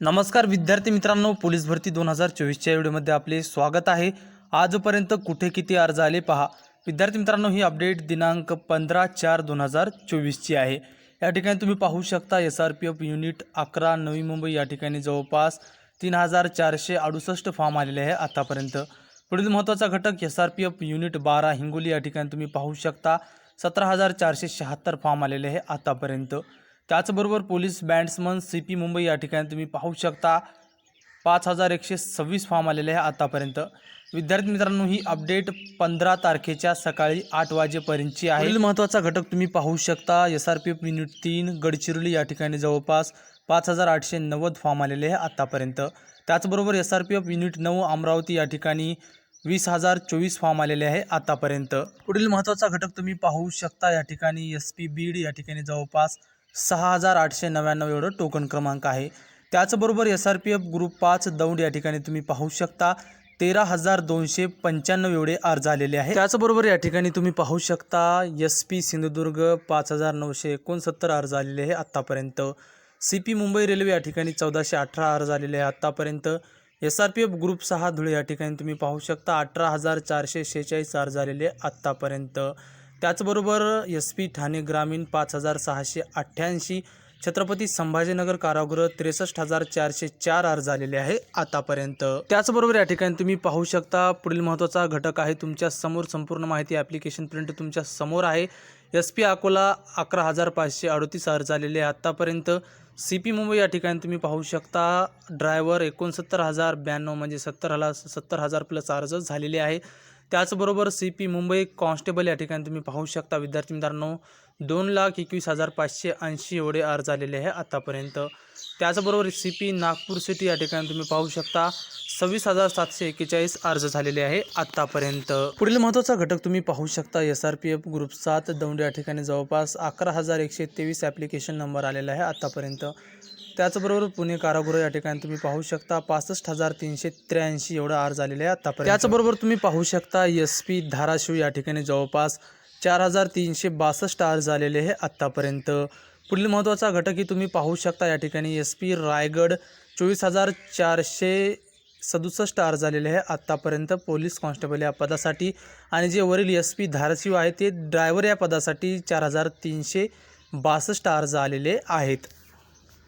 नमस्कार विद्यार्थी मित्रांनो पोलीस भरती दोन हजार चोवीसच्या व्हिडिओमध्ये आपले स्वागत आहे. आजपर्यंत कुठे किती अर्ज आले पहा. विद्यार्थी मित्रांनो ही अपडेट दिनांक पंधरा चार दोन हजार चोवीसची आहे. या ठिकाणी तुम्ही पाहू शकता S R P F unit अकरा नवी मुंबई या ठिकाणी जवळपास तीन हजार चारशे अडुसष्ट फॉर्म आलेले आहे आतापर्यंत. पुढील महत्त्वाचा घटक S R P F unit बारा हिंगोली या ठिकाणी तुम्ही पाहू शकता सतरा हजार चारशे शहात्तर फॉर्म आलेले आहे आतापर्यंत. त्याचबरोबर police bandsman C P Mumbai या ठिकाणी तुम्ही पाहू शकता. पाच हजार एकशे सव्वीस फॉर्म आलेले आहे आतापर्यंत. विद्यार्थी मित्रांनो ही अपडेट पंधरा तारखेच्या सकाळी आठ वाजेपर्यंतची आहे. महत्त्वाचा घटक तुम्ही पाहू शकता. S R P F unit तीन गडचिरोली या ठिकाणी जवळपास पाच हजार आठशे नव्वद फॉर्म आलेले आहे आत्तापर्यंत त्याचबरोबर S R P F unit नऊ अमरावती या ठिकाणी वीस हजार चोवीस फॉर्म आलेले आहे आतापर्यंत. पुढील महत्त्वाचा घटक तुम्ही पाहू शकता. या ठिकाणी एस पी बीड या ठिकाणी जवळपास सहा हजार आठशे नव्याण्णव एवढं टोकन क्रमांक आहे. त्याचबरोबर S R P F group पाच दौंड या ठिकाणी तुम्ही पाहू शकता. तेरा हजार दोनशे पंच्याण्णव एवढे अर्ज आलेले आहे त्याचबरोबर या ठिकाणी तुम्ही पाहू शकता एस पी सिंधुदुर्ग पाच हजार नऊशे एकोणसत्तर अर्ज आलेले आहे आत्तापर्यंत सी पी मुंबई रेल्वे या ठिकाणी चौदाशे अठरा अर्ज आलेले आहे आत्तापर्यंत S R P F group सहा धुळे या ठिकाणी तुम्ही पाहू शकता अठरा हजार चारशे शेहेचाळीस अर्ज आलेले आत्तापर्यंत त्याचबरोबर एस पी ठाणे ग्रामीण पाच हजार सहाशे अठ्ठ्याऐंशी छत्रपती संभाजीनगर कारागृह त्रेसष्ट हजार चारशे चार अर्ज आलेले आहे आतापर्यंत. त्याचबरोबर या ठिकाणी तुम्ही पाहू शकता पुढील महत्त्वाचा घटक आहे तुमच्यासमोर संपूर्ण माहिती ॲप्लिकेशन प्रिंट तुमच्यासमोर आहे. एस पी अकोला अकरा हजार पाचशे अडतीस अर्ज आलेले आहे आत्तापर्यंत सी पी मुंबई या ठिकाणी तुम्ही पाहू शकता ड्रायव्हर एकोणसत्तर हजार ब्याण्णव म्हणजे सत्तर हजार सत्तर हजार प्लस अर्ज झालेले आहे. त्याचबरोबर सी पी मुंबई कॉन्स्टेबल या ठिकाणी तुम्ही पाहू शकता. विद्यार्थी मित्रांनो दोन लाख एकवीस हजार पाचशे ऐंशी एवढे अर्ज आलेले आहे आतापर्यंत. त्याचबरोबर सी पी नागपूर सिटी या ठिकाणी तुम्ही पाहू शकता सव्वीस हजार सातशे एक्केचाळीस अर्ज झालेले आहे आत्तापर्यंत पुढील महत्त्वाचा घटक तुम्ही पाहू शकता S R P F group सात दौंड या ठिकाणी जवळपास अकरा हजार एकशे तेवीस ॲप्लिकेशन नंबर आलेला आहे आत्तापर्यंत त्याचबरोबर पुणे कारागृह या ठिकाणी तुम्ही पाहू शकता पासष्ट हजार तीनशे त्र्याऐंशी एवढा आर आलेले आहे आतापर्यंत. त्याचबरोबर तुम्ही पाहू शकता एस पी धाराशिव या ठिकाणी जवळपास चार हजार तीनशे बासष्ट आर झालेले आहे आत्तापर्यंत पुढील महत्त्वाचा घटक ही तुम्ही पाहू शकता या ठिकाणी एस पी रायगड चोवीस हजार चारशे सदुसष्ट आर झालेले आहे आत्तापर्यंत पोलीस कॉन्स्टेबल या पदासाठी आणि जे वरील एस पी धाराशिव आहे ते ड्रायव्हर या पदासाठी चार हजार तीनशे बासष्ट आर झालेले आहेत.